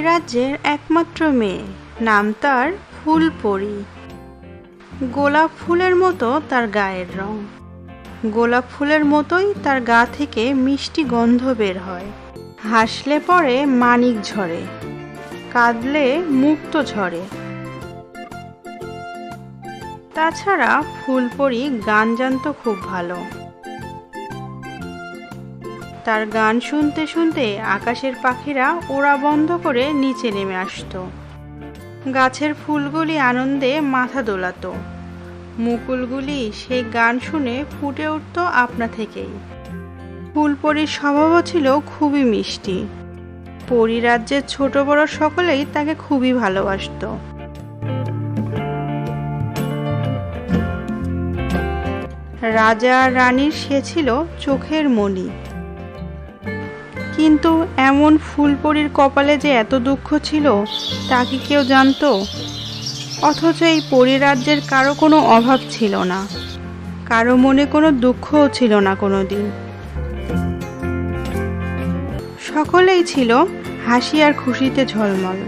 পরিরাজ্যের একমাত্র মেয়ে। নাম তার ফুলপরি। গোলাপ ফুলের মতো তার গায়ের রং। গোলাপ ফুলের মতোই তার গা থেকে মিষ্টি গন্ধ বের হয়। হাসলে পরে মানিক ঝরে। কাঁদলে মুক্ত ঝরে। তাছাড়া ফুলপরি গান জানতো খুব ভালো। তার গান শুনতে শুনতে আকাশের পাখিরা ওড়া বন্ধ করে নিচে নেমে আসতো। গাছের ফুলগুলি আনন্দে মাথা দোলাত। মুকুলগুলি সেই গান শুনে ফুটে উঠত আপনা থেকেই। ফুলপরির স্বভাবও ছিল খুবই মিষ্টি। পরিরাজ্যের ছোট বড় সকলেই তাকে খুবই ভালোবাসত। রাজা রানীর সে ছিল চোখের মণি। কিন্তু এমন ফুলপরির কপালে যে এত দুঃখ ছিল, তা কি কেউ জানতো? অথচ এই পরিরাজ্যের কারও কোনো অভাব ছিল না। কারও মনে কোনো দুঃখও ছিল না কোনো দিন সকলেই ছিল হাসি আর খুশিতে ঝলমল।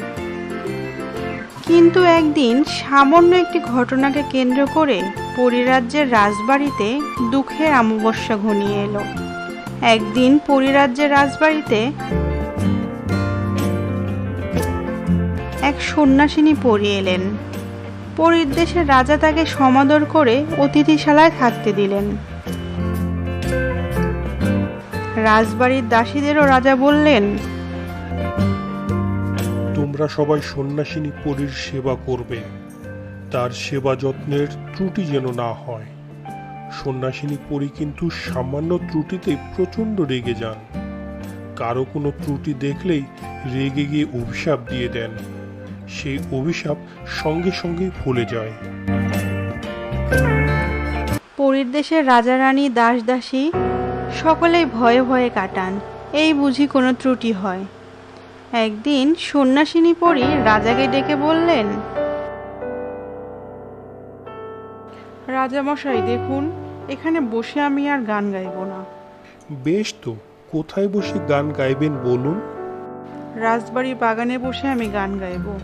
কিন্তু একদিন সামান্য একটি ঘটনাকে কেন্দ্র করে পরিরাজ্যের রাজবাড়িতে দুঃখের অমাবস্যা ঘনিয়ে এলো। একদিন পরিরাজ্যের রাজবাড়িতে এক সন্ন্যাসিনী পরি এলেন। পরীর দেশের রাজা তাকে সমাদর করে অতিথিশালায় থাকতে দিলেন। রাজবাড়ির দাসীদেরও রাজা বললেন, তোমরা সবাই সন্ন্যাসিনী পরীর সেবা করবে। তার সেবা যত্নের ত্রুটি যেন না হয়। সন্ন্যাসিনী পরী কিন্তু সামান্য ত্রুটিতে প্রচণ্ড রেগে যান। কারও কোনো ত্রুটি দেখলেই রেগে গিয়ে অভিশাপ দিয়ে দেন। সেই অভিশাপ সঙ্গে সঙ্গে ভুলে যায়। পরীর দেশের রাজা রানী দাস দাসী সকলেই ভয়ে ভয়ে কাটান। এই বুঝি কোনো ত্রুটি হয়। একদিন সন্ন্যাসিনী পরী রাজাকে ডেকে বললেন রাজামশাই দেখুন এখানে বসে আমি আর গান গাইব না। বেশ তো কোথায় বসে গান গাইবেন বলুন? রাজবাড়ি বাগানে বসে আমি গান গাইব।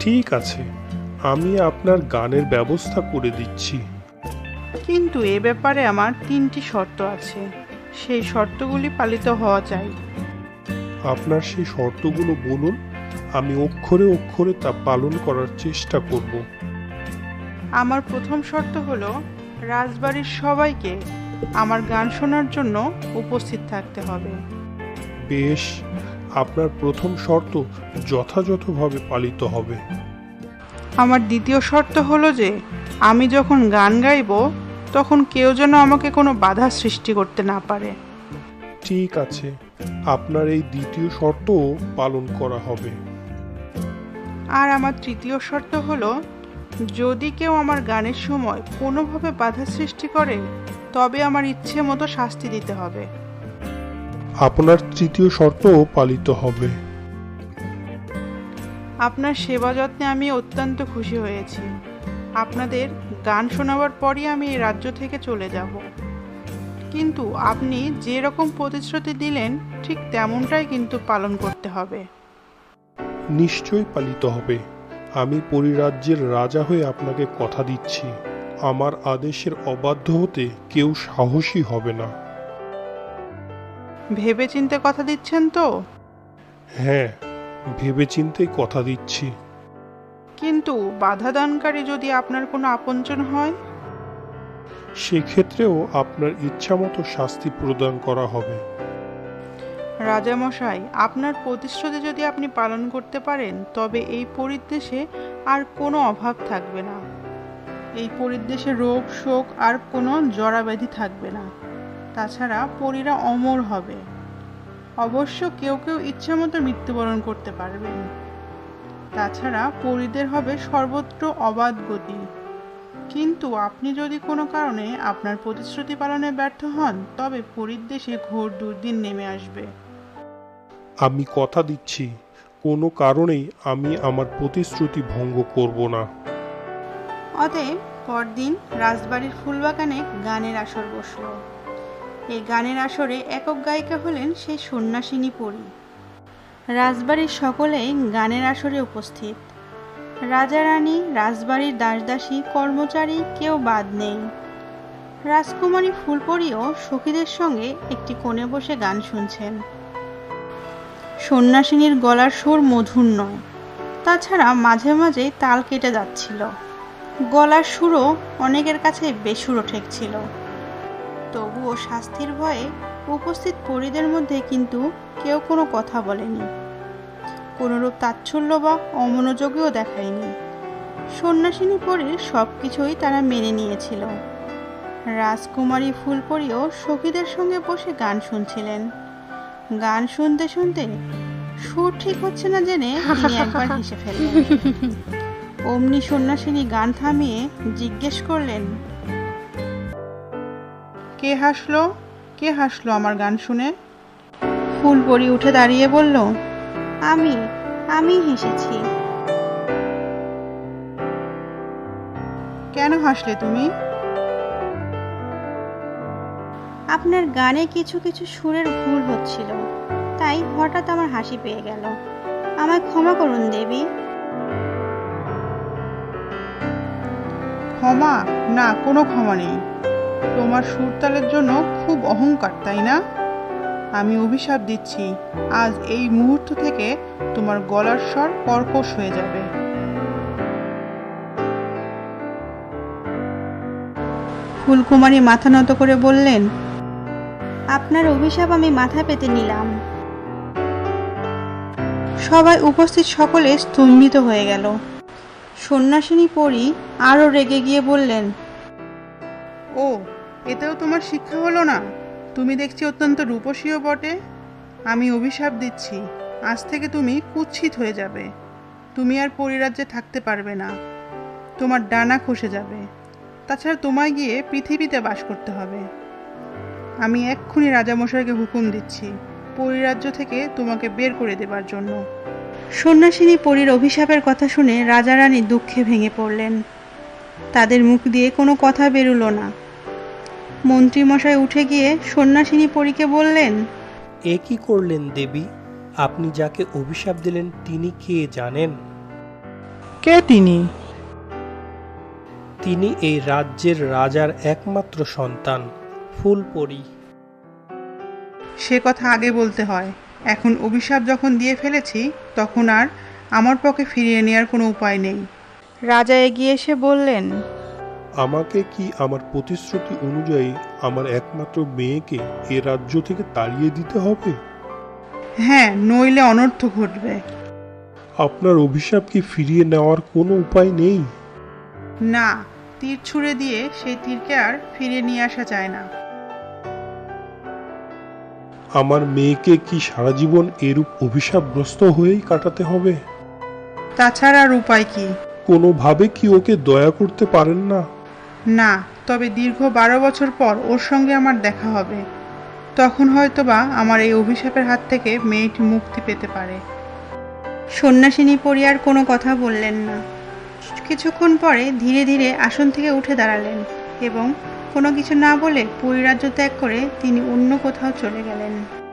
ঠিক আছে আমি আপনার গানের ব্যবস্থা করে দিচ্ছি। কিন্তু এ ব্যাপারে আমার তিনটি শর্ত আছে। সেই শর্তগুলি পালিত হওয়া চাই। আপনার সেই শর্তগুলো বলুন আমি অক্ষরে অক্ষরে তা পালন করার চেষ্টা করব। আমার প্রথম শর্ত হলো রাজবাড়ির সবাইকে আমার গান শোনার জন্য উপস্থিত থাকতে হবে। বেশ আপনার প্রথম শর্ত যথাযথভাবে পালিত হবে। আমার দ্বিতীয় শর্ত হলো যে আমি যখন গান গাইব তখন কেউ যেন আমাকে কোনো বাধা সৃষ্টি করতে না পারে। ঠিক আছে আপনার এই দ্বিতীয় শর্ত পালন করা হবে। আর আমার তৃতীয় শর্ত হলো যদি কেউ আমার গানের সময় কোনোভাবে বাধা সৃষ্টি করে তবে আমার ইচ্ছে মতো শাস্তি দিতে হবে। আপনার তৃতীয় শর্তও পালিত হবে। আপনার সেবা যত্নে আমি অত্যন্ত খুশি হয়েছি। আপনাদের গান শোনাবার পরই আমি এই রাজ্য থেকে চলে যাব। কিন্তু আপনি যে রকম প্রতিশ্রুতি দিলেন ঠিক তেমনটাই কিন্তু পালন করতে হবে। নিশ্চয়ই পালিত হবে। আমি পরিরাজ্যের রাজা হয়ে আপনাকে কথা দিচ্ছি। আমার আদেশের অবাধ্য হতে কেউ সাহসী হবে না। ভেবেচিন্তে কথা দিচ্ছেন তো? হ্যাঁ ভেবেচিন্তেই কথা দিচ্ছি। কিন্তু বাধাদানকারী যদি আপনার কোনো আপনজন হয়? সেক্ষেত্রেও আপনার ইচ্ছামতো শাস্তি প্রদান করা হবে। রাজামশাই, আপনার প্রতিশ্রুতি যদি আপনি পালন করতে পারেন, তবে এই পরিদেশে আর কোনো অভাব থাকবে না। এই পরিদেশে রোগ, শোক আর কোনো জরাব্যাধি থাকবে না। তাছাড়া পরীরা অমর হবে। অবশ্য কেউ কেউ ইচ্ছামতো মৃত্যুবরণ করতে পারবেন। তাছাড়া পরীদের হবে সর্বত্র অবাধ গতি। কিন্তু আপনি যদি কোনো কারণে আপনার প্রতিশ্রুতি পালনে ব্যর্থ হন, তবে পরিদেশে ঘোর দুর্দিন নেমে আসবে। আমি কথা দিচ্ছি, কোনো কারণেই আমি আমার প্রতিশ্রুতি ভঙ্গ করব না। অতএব পরদিন রাজবাড়ির ফুলবাগানে গানের আসর বসল। এই গানের আসরে একক গায়িকা হলেন সেই সন্ন্যাসিনী পরী। রাজবাড়ির সকলেই গানের আসরে উপস্থিত। রাজা রানী রাজবাড়ির দাসদাসী, কর্মচারী কেউ বাদ নেই। রাজকুমারী ফুলপরিও সখীদের সঙ্গে একটি কোণে বসে গান শুনছেন। সন্ন্যাসিনীর গলার সুর মধুর নয়। তাছাড়া মাঝে মাঝেই তাল কেটে যাচ্ছিল। গলার সুরও অনেকের কাছে বেসুরো ঠেকছিল। তবুও শাস্তির ভয়ে উপস্থিত পরিদের মধ্যে কিন্তু কেউ কোনো কথা বলেনি। কোনোরূপ তাচ্ছল্য বা অমনোযোগীও দেখায়নি। সন্ন্যাসিনী পরীর সব কিছুই তারা মেনে নিয়েছিল। রাজকুমারী ফুলপরিও সখীদের সঙ্গে বসে গান শুনছিলেন। গান শুনতে শুনতে সুর ঠিক হচ্ছে না জেনে তিনি একবার হেসে ফেললেন। অমনি সন্ন্যাসিনী গান থামিয়ে জিজ্ঞেস করলেন কে হাসলো? কে হাসলো আমার গান শুনে? ফুলপরি উঠে দাঁড়িয়ে বলল আমি আমি হেসেছি। কেন হাসলে তুমি? আপনার গানে কিছু কিছু সুরের ভুল হচ্ছিল, তাই হঠাৎ আমার হাসি পেয়ে গেল। আমায় ক্ষমা করুন, দেবী। ক্ষমা? না, কোনো ক্ষমা নেই। তোমার সুরতালের জন্য খুব অহংকার, তাই না? আমি অভিশাপ দিচ্ছি। আজ এই মুহূর্ত থেকে তোমার গলার স্বর কর্কশ হয়ে যাবে। ফুলকুমারী মাথা নত করে বললেন আপনার অভিশাপ আমি মাথা পেতে নিলাম। সবাই উপস্থিত সকলে স্তম্ভিত হয়ে গেল। সন্ন্যাসিনী পরি আরও রেগে গিয়ে বললেন, ও, এতেও তোমার শিক্ষা হলো না? তুমি দেখছি অত্যন্ত রূপসীও বটে। আমি অভিশাপ দিচ্ছি। আজ থেকে তুমি কুৎসিত হয়ে যাবে। তুমি আর পরিরাজ্যে থাকতে পারবে না। তোমার ডানা খসে যাবে। তাছাড়া তোমায় গিয়ে পৃথিবীতে বাস করতে হবে। আমি এক্ষুনি রাজামশাইকে হুকুম দিচ্ছি পরিরাজ্য থেকে তোমাকে বের করে দেবার জন্য। সন্ন্যাসিনী পরীর অভিশাপের কথা শুনে রাজা রানী দুঃখে ভেঙে পড়লেন। তাদের মুখ দিয়ে কোনো কথা বেরুলো না। মন্ত্রীমশাই উঠে গিয়ে সন্ন্যাসিনী পরীকে বললেন এ কি করলেন দেবী? আপনি যাকে অভিশাপ দিলেন তিনি কে জানেন? কে তিনি? তিনি এই রাজ্যের রাজার একমাত্র সন্তান। ফুলপরি সে কথা আগে বলতে হয়। এখন অভিশাপ যখন দিয়ে ফেলেছি তখন আর আমার পক্ষে ফিরিয়ে নেওয়ার কোনো উপায় নেই। রাজা এগিয়ে এসে বললেন আমাকে কি আমার প্রতিশ্রুতি অনুযায়ী আমার একমাত্র মেয়েকে এ রাজ্য থেকে তাড়িয়ে দিতে হবে? হ্যাঁ নইলে অনর্থ ঘটবে। আপনার অভিশাপ কি ফিরিয়ে নেওয়ার কোনো উপায় নেই? না তীর ছুঁড়ে দিয়ে সেই তীরকে আর ফিরিয়ে নিয়ে আসা যায় না। আমার মেয়েকে কি সারা জীবন এরূপ অভিশাপগ্রস্ত হয়েই কাটাতে হবে? তাছাড়া আর উপায় কি? কোনোভাবে কি ওকে দয়া করতে পারেন না? না তবে দীর্ঘ বারো বছর পর ওর সঙ্গে আমার দেখা হবে। তখন হয়তোবা আমার এই অভিশাপের হাত থেকে মেয়েটি মুক্তি পেতে পারে। সন্ন্যাসিনী পরিয়ার কোনো কথা বললেন না। কিছুক্ষণ পরে ধীরে ধীরে আসন থেকে উঠে দাঁড়ালেন এবং কোনো কিছু না বলে পুরী রাজ্য ত্যাগ করে তিনি অন্য কোথাও চলে গেলেন।